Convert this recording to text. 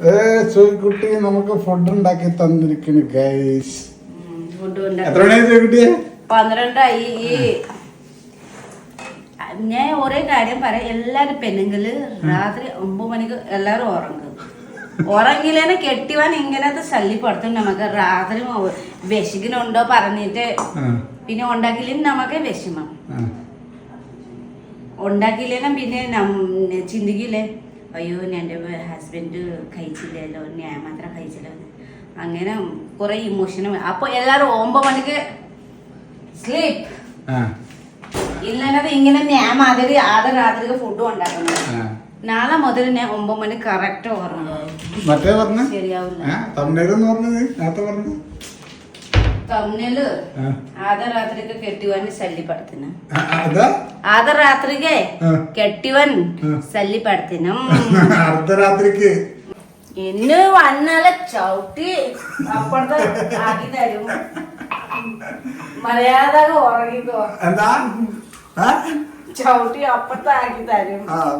ഏ ചോയ്ക്കുട്ടി നമുക്ക് ഫുഡ് ഉണ്ടാക്കി തന്നിരിക്കണു ഗൈസ് ഫുഡ് എത്ര മണിയായി ചോയ്ക്കുട്ടിയെ? പന്ത്രണ്ടായി. ഈ ഞാൻ ഒരേ കാര്യം പറയാം. എല്ലാരും പെണ്ണുങ്ങൾ രാത്രി ഒമ്പത് മണിക്ക് എല്ലാരും ഉറങ്ങും. ഉറങ്ങിലേനെ കെട്ടിവാൻ ഇങ്ങനത്തെ ശല്യപ്പെടുത്തും നമുക്ക് രാത്രി വിശകിനുണ്ടോ പറഞ്ഞിട്ട് പിന്നെ ഉണ്ടാക്കില്ല നമുക്ക് വിഷമം. ഉണ്ടാക്കില്ലേനും ഉണ്ടാക്കിയില്ലേനും പിന്നെ ചിന്തിക്കില്ലേ? അയ്യോ എന്റെ ഹസ്ബൻഡ് കഴിച്ചില്ലല്ലോ ഞാൻ മാത്രം കഴിച്ചില്ലോ അങ്ങനെ കുറെ ഇമോഷനും അപ്പൊ എല്ലാരും ഒമ്പത് മണിക്ക് സ്ലീപ്പ് ഇല്ലാതെ ഇങ്ങനെ ഞാൻ മാതിരി ആദ്യ രാത്രിക്ക് ഫുഡ് ഉണ്ടാക്കുന്നത് നാളെ മുതൽ ഞാൻ ഒമ്പത് മണി കറക്റ്റ് ഓർമ്മ. മറ്റേ പറഞ്ഞ? ശരിയാവില്ല തമ്മിൽ. ആദ്യ രാത്രിക്ക് കെട്ടിവൻ ശല്യപ്പെടുത്തുന്നു. ആദ്യ കെട്ടിവൻ ആ. അർദ്ധരാത്രിക്ക്. ഇന്ന് വന്നാലെ ചവിട്ടി അപ്പുറത്ത് ആക്കി തരും. മര്യാദ ഉറങ്ങിക്കോ. എന്താ? ചവിട്ടി അപ്പുറത്ത് ആക്കി തരും.